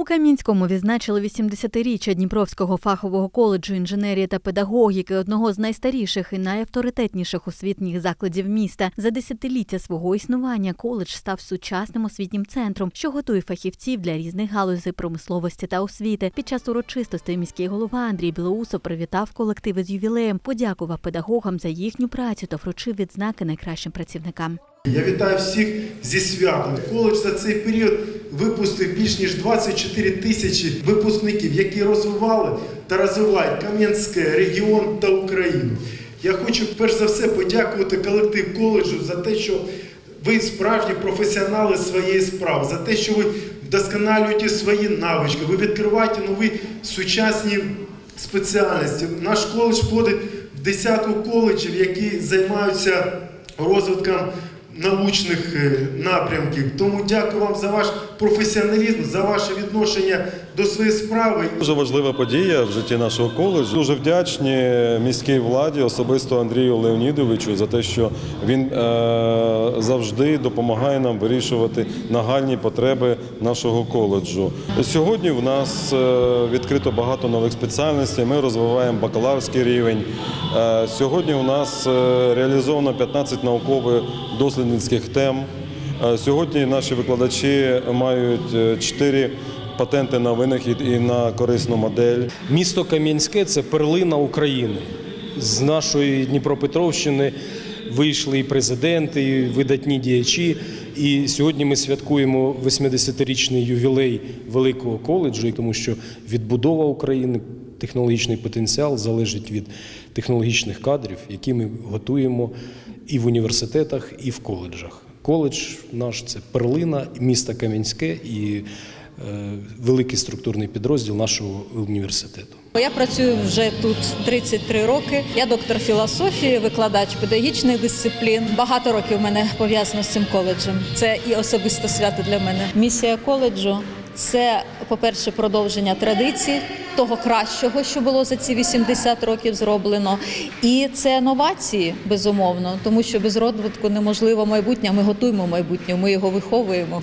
У Кам'янському відзначили 80-річчя Дніпровського фахового коледжу інженерії та педагогіки, одного з найстаріших і найавторитетніших освітніх закладів міста. За десятиліття свого існування коледж став сучасним освітнім центром, що готує фахівців для різних галузей промисловості та освіти. Під час урочистостей міський голова Андрій Білоусов привітав колективи з ювілеєм, подякував педагогам за їхню працю та вручив відзнаки найкращим працівникам. Я вітаю всіх зі святом. Коледж за цей період випустив більш ніж 24 тисячі випускників, які розвивали та розвивають Кам'янське, регіон та Україну. Я хочу перш за все подякувати колектив коледжу за те, що ви справжні професіонали своєї справи, за те, що ви вдосконалюєте свої навички, ви відкриваєте нові сучасні спеціальності. Наш коледж входить в десятку коледжів, які займаються розвитком научних е, напрямків. Тому дякую вам за ваш професіоналізм, за ваше відношення до своєї справи. Дуже важлива подія в житті нашого коледжу. Дуже вдячні міській владі, особисто Андрію Леонідовичу, за те, що він е, завжди допомагає нам вирішувати нагальні потреби нашого коледжу. Сьогодні в нас е, відкрито багато нових спеціальностей. Ми розвиваємо бакалаврський рівень. Сьогодні у нас реалізовано 15 науково-дослідницьких тем. Е, Сьогодні наші викладачі мають 4 патенти на винахід і на корисну модель. Місто Кам'янське це перлина України. З нашої Дніпропетровщини вийшли і президенти, і видатні діячі. І сьогодні ми святкуємо 80-річний ювілей великого коледжу, тому що відбудова України, технологічний потенціал залежить від технологічних кадрів, які ми готуємо і в університетах, і в коледжах. Коледж наш це перлина міста Кам'янське і е, великий структурний підрозділ нашого університету. Я працюю вже тут 33 роки. Я доктор філософії, викладач педагогічних дисциплін. Багато років в мене пов'язано з цим коледжем. Це і особисте свято для мене. Місія коледжу це, по-перше, продовження традицій, того кращого, що було за ці 80 років зроблено. І це новації, безумовно, тому що без розвитку неможливо майбутнє. Ми готуємо майбутнє, ми його виховуємо.